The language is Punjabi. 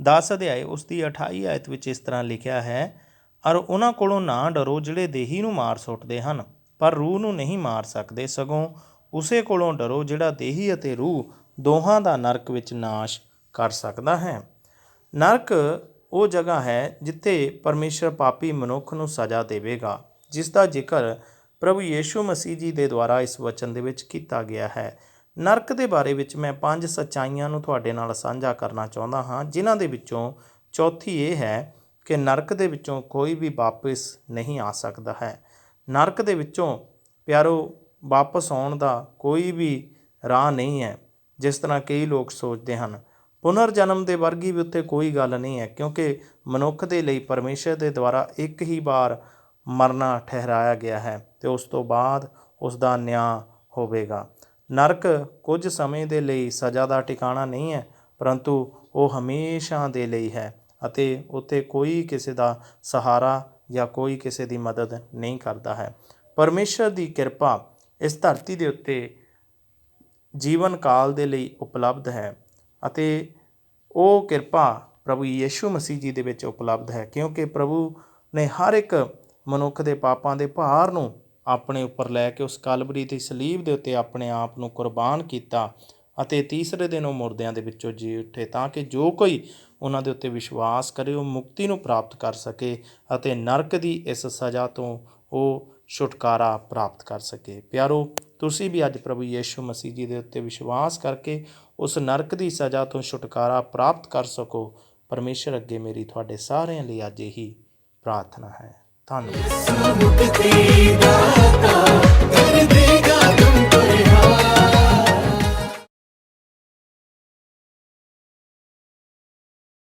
10 ਅਧਿਆਏ ਉਸ ਦੀ 28 ਆਇਤ ਵਿੱਚ ਇਸ ਤਰ੍ਹਾਂ ਲਿਖਿਆ ਹੈ ਔਰ ਉਹਨਾਂ ਕੋਲੋਂ ਨਾ ਡਰੋ ਜਿਹੜੇ ਦੇਹੀ ਨੂੰ ਮਾਰ ਸੁੱਟਦੇ ਹਨ, ਪਰ ਰੂਹ ਨੂੰ ਨਹੀਂ ਮਾਰ ਸਕਦੇ ਸਗੋਂ ਉਸੇ ਕੋਲੋਂ ਡਰੋ ਜਿਹੜਾ ਦੇਹੀ ਅਤੇ ਰੂਹ ਦੋਹਾਂ ਦਾ ਨਰਕ ਵਿੱਚ ਨਾਸ਼ ਕਰ ਸਕਦਾ ਹੈ। ਨਰਕ ਉਹ ਜਗ੍ਹਾ ਹੈ ਜਿੱਥੇ ਪਰਮੇਸ਼ਰ ਪਾਪੀ ਮਨੁੱਖ ਨੂੰ ਸਜ਼ਾ ਦੇਵੇਗਾ ਜਿਸ ਦਾ ਜ਼ਿਕਰ ਪ੍ਰਭੂ ਯੀਸ਼ੂ ਮਸੀਹ ਜੀ ਦੇ ਦੁਆਰਾ ਇਸ ਵਚਨ ਦੇ ਵਿੱਚ ਕੀਤਾ ਗਿਆ ਹੈ। ਨਰਕ ਦੇ ਬਾਰੇ ਵਿੱਚ ਮੈਂ ਪੰਜ ਸੱਚਾਈਆਂ ਨੂੰ ਤੁਹਾਡੇ ਨਾਲ ਸਾਂਝਾ ਕਰਨਾ ਚਾਹੁੰਦਾ ਹਾਂ, ਜਿਨ੍ਹਾਂ ਦੇ ਵਿੱਚੋਂ ਚੌਥੀ ਇਹ ਹੈ ਕਿ ਨਰਕ ਦੇ ਵਿੱਚੋਂ ਕੋਈ ਵੀ ਵਾਪਸ ਨਹੀਂ ਆ ਸਕਦਾ ਹੈ। ਨਰਕ ਦੇ ਵਿੱਚੋਂ ਪਿਆਰੋ, ਵਾਪਸ ਆਉਣ ਦਾ ਕੋਈ ਵੀ ਰਾਹ ਨਹੀਂ ਹੈ, ਜਿਸ ਤਰ੍ਹਾਂ ਕਈ ਲੋਕ ਸੋਚਦੇ ਹਨ। ਪੁਨਰ ਜਨਮ ਦੇ ਵਰਗੀ ਵੀ ਉੱਤੇ ਕੋਈ ਗੱਲ ਨਹੀਂ ਹੈ, ਕਿਉਂਕਿ ਮਨੁੱਖ ਦੇ ਲਈ ਪਰਮੇਸ਼ਰ ਦੇ ਦੁਆਰਾ ਇੱਕ ਹੀ ਵਾਰ ਮਰਨਾ ਠਹਿਰਾਇਆ ਗਿਆ ਹੈ ਤੇ ਉਸ ਤੋਂ ਬਾਅਦ ਉਸ ਦਾ ਨਿਆਂ ਹੋਵੇਗਾ। ਨਰਕ ਕੁਝ ਸਮੇਂ ਦੇ ਲਈ ਸਜ਼ਾ ਦਾ ਟਿਕਾਣਾ ਨਹੀਂ ਹੈ, ਪਰੰਤੂ ਉਹ ਹਮੇਸ਼ਾ ਦੇ ਲਈ ਹੈ ਅਤੇ ਉੱਥੇ ਕੋਈ ਕਿਸੇ ਦਾ ਸਹਾਰਾ ਜਾਂ ਕੋਈ ਕਿਸੇ ਦੀ ਮਦਦ ਨਹੀਂ ਕਰਦਾ ਹੈ। ਪਰਮੇਸ਼ਰ ਦੀ ਕਿਰਪਾ ਇਸ ਧਰਤੀ ਦੇ ਉੱਤੇ ਜੀਵਨ ਕਾਲ ਦੇ ਲਈ ਉਪਲਬਧ ਹੈ ਅਤੇ ਉਹ ਕਿਰਪਾ ਪ੍ਰਭੂ ਯੀਸ਼ੂ ਮਸੀਹ ਜੀ ਦੇ ਵਿੱਚ ਉਪਲਬਧ ਹੈ, ਕਿਉਂਕਿ ਪ੍ਰਭੂ ਨੇ ਹਰ ਇੱਕ ਮਨੁੱਖ ਦੇ ਪਾਪਾਂ ਦੇ ਭਾਰ ਨੂੰ ਆਪਣੇ ਉੱਪਰ ਲੈ ਕੇ ਉਸ ਕਲਬਰੀ ਦੀ ਸਲੀਬ ਦੇ ਉੱਤੇ ਆਪਣੇ ਆਪ ਨੂੰ ਕੁਰਬਾਨ ਕੀਤਾ ਅਤੇ ਤੀਸਰੇ ਦਿਨ ਉਹ ਮੁਰਦਿਆਂ ਦੇ ਵਿੱਚੋਂ ਜੀ ਉੱਠੇ ਤਾਂ ਕਿ ਜੋ ਕੋਈ ਉਹਨਾਂ ਦੇ ਉੱਤੇ ਵਿਸ਼ਵਾਸ ਕਰੇ, ਉਹ ਮੁਕਤੀ ਨੂੰ ਪ੍ਰਾਪਤ ਕਰ ਸਕੇ ਅਤੇ ਨਰਕ ਦੀ ਇਸ ਸਜ਼ਾ ਤੋਂ ਉਹ ਛੁਟਕਾਰਾ ਪ੍ਰਾਪਤ ਕਰ ਸਕੇ। ਪਿਆਰੋ, ਤੁਸੀਂ ਵੀ ਅੱਜ ਪ੍ਰਭੂ ਯੀਸ਼ੂ ਮਸੀਹ ਜੀ ਦੇ ਉੱਤੇ ਵਿਸ਼ਵਾਸ ਕਰਕੇ ਉਸ ਨਰਕ ਦੀ ਸਜ਼ਾ ਤੋਂ ਛੁਟਕਾਰਾ ਪ੍ਰਾਪਤ ਕਰ ਸਕੋ। ਪਰਮੇਸ਼ਰ ਅੱਗੇ ਮੇਰੀ ਤੁਹਾਡੇ ਸਾਰਿਆਂ ਲਈ ਅੱਜ ਇਹੀ ਪ੍ਰਾਰਥਨਾ ਹੈ। ਧੰਨਵਾਦ।